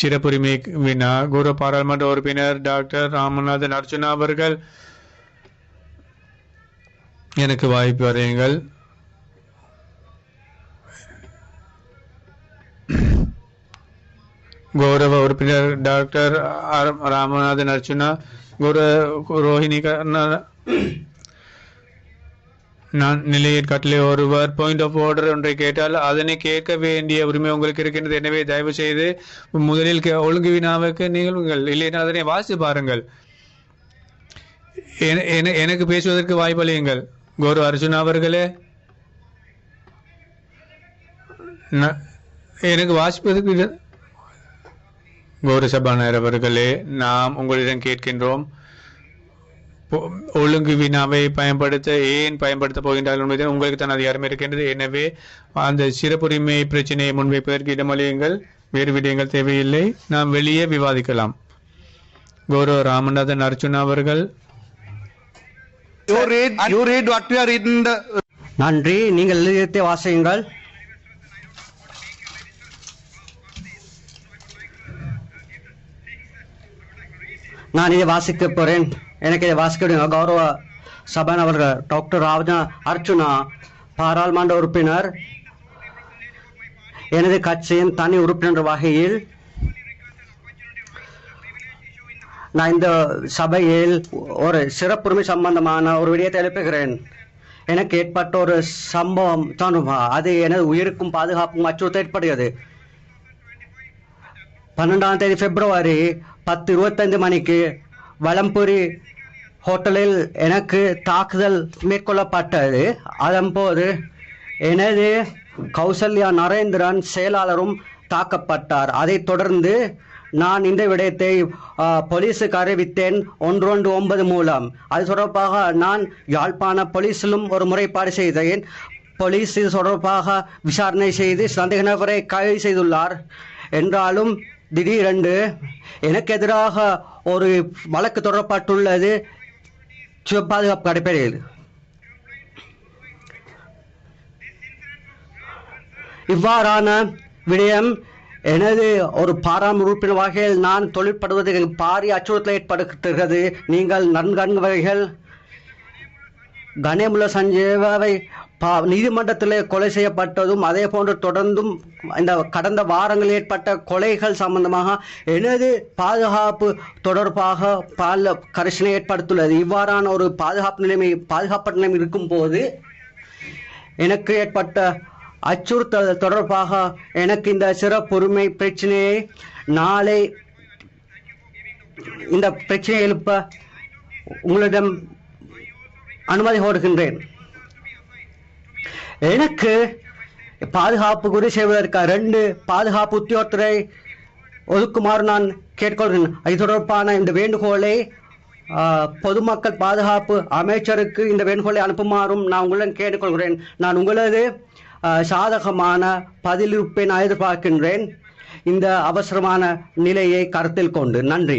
சிறப்புரிமை வினா குரு பாராளுமன்ற உறுப்பினர் டாக்டர் ராமநாதன் அர்ஜுனா அவர்கள். எனக்கு வாய்ப்பு வரையுங்கள். கௌரவ உறுப்பினர் டாக்டர் ராமநாதன் அர்ஜுனா குரு ரோஹிணி கர்ணா நான் நிலையில் கட்டளை ஒருவர் பாயிண்ட் ஆஃப் ஆர்டர் ஒன்றை கேட்டால் அதனை கேட்க வேண்டிய உரிமை உங்களுக்கு இருக்கின்றது. எனவே தயவு செய்து முதலில் கே- ஒழுங்கு வினாவுக்கு நிகழ்வுங்கள். இல்லைன்னா அதனை வாசி பாருங்கள். என- என- எனக்கு பேசுவதற்கு வாய்ப்பளியுங்கள் கோரு அர்ஜுன் அவர்களே. எனக்கு வாசிப்பதற்கு இது- சபாநாயர் சபாநாயகர் அவர்களே நாம் உங்களிடம் கேட்கின்றோம். ஒழுங்கு வினாவை பயன்படுத்த ஏன் பயன்படுத்த போகின்றார்கள் என்பதில் உங்களுக்கு தான் அதிகாரம் இருக்கின்றது. எனவே அந்த சிறப்புரிமை பிரச்சனையை முன்வைப்பதற்கு இடமளியுங்கள். வேறு விடயங்கள் தேவையில்லை. நாம் வெளியே விவாதிக்கலாம். கௌரவ ராமநாதன் அர்ச்சுனா அவர்கள். நன்றி. நீங்கள் எழுதியத்தை வாசியுங்கள். நான் இதை வாசிக்க போறேன். எனக்கு இதை கௌரவ சபன் டாக்டர் ராவணா அர்ச்சுனா பாராளுமன்ற உறுப்பினர் எனது கட்சியின் தனி உறுப்பினர் வகையில் நான் இந்த சபையில் ஒரு சிறப்புரிமை சம்பந்தமான ஒரு விடயத்தை எழுப்புகிறேன். எனக்கு ஏற்பட்ட ஒரு சம்பவம் தோணுமா அது எனது உயிருக்கும் பாதுகாப்பும் அச்சுறுத்தல் ஏற்படுகிறது. பன்னெண்டாம் தேதி பிப்ரவரி பத்து இருபத்தைந்து மணிக்கு வலம்புரி ஹோட்டலில் எனக்கு தாக்குதல் மேற்கொள்ளப்பட்டது. அதன்போது எனது கௌசல்யா நரேந்திரன் செயலாளரும் தாக்கப்பட்டார். அதைத் தொடர்ந்து நான் இந்த விடயத்தை போலீஸுக்கு அறிவித்தேன். ஒன்று ஒன்று ஒன்பது மூலம். அது தொடர்பாக நான் யாழ்ப்பாண போலீஸிலும் ஒரு முறைப்பாடு செய்தேன். போலீஸ் இது தொடர்பாக விசாரணை செய்து சந்தேக நபரை கைது செய்துள்ளார். என்றாலும் திடீரென்று எனக்கு எதிராக ஒரு வழக்கு தொடரப்பட்டுள்ளது. பாதுகாப்பு அடிப்படையில் இவ்வாறான விடயம் எனது ஒரு பாராம உறுப்பினர் வகையில் நான் தொழிற்படுவது பாரிய அச்சுறுத்தல் ஏற்படுத்துகிறது. நீங்கள் நன்கண்கள் கணேமுல சஞ்சீவாவை நீதிமன்றத்தில் கொலை செய்யப்பட்டதும் அதே போன்று தொடர்ந்தும் இந்த கடந்த வாரங்களில் ஏற்பட்ட கொலைகள் சம்பந்தமாக எனது பாதுகாப்பு தொடர்பாக பல கரிசனை ஏற்படுத்தியுள்ளது இவ்வாறான ஒரு பாதுகாப்பு நிலைமை பாதுகாப்பு நிலைமை இருக்கும்போது எனக்கு ஏற்பட்ட அச்சுறுத்தல் தொடர்பாக எனக்கு இந்த சிறப்புரிமை பிரச்சனையை நாளை இந்த பிரச்சனையை எழுப்ப உங்களிடம் அனுமதி கோருகின்றேன். எனக்கு பாதுகாப்பு குறி செய்வதற்கு ரெண்டு பாதுகாப்பு உத்தியோகத்துறை ஒதுக்குமாறு நான் கேட்கொள்கிறேன் அது தொடர்பான இந்த வேண்டுகோளை பொதுமக்கள் பாதுகாப்பு அமைச்சருக்கு இந்த வேண்டுகோளை அனுப்புமாறும் நான் உங்களிடம் கேட்டுக்கொள்கிறேன். நான் உங்களது சாதகமான பதிலிருப்பை நான் எதிர்பார்க்கின்றேன். இந்த அவசரமான நிலையை கருத்தில் கொண்டு நன்றி.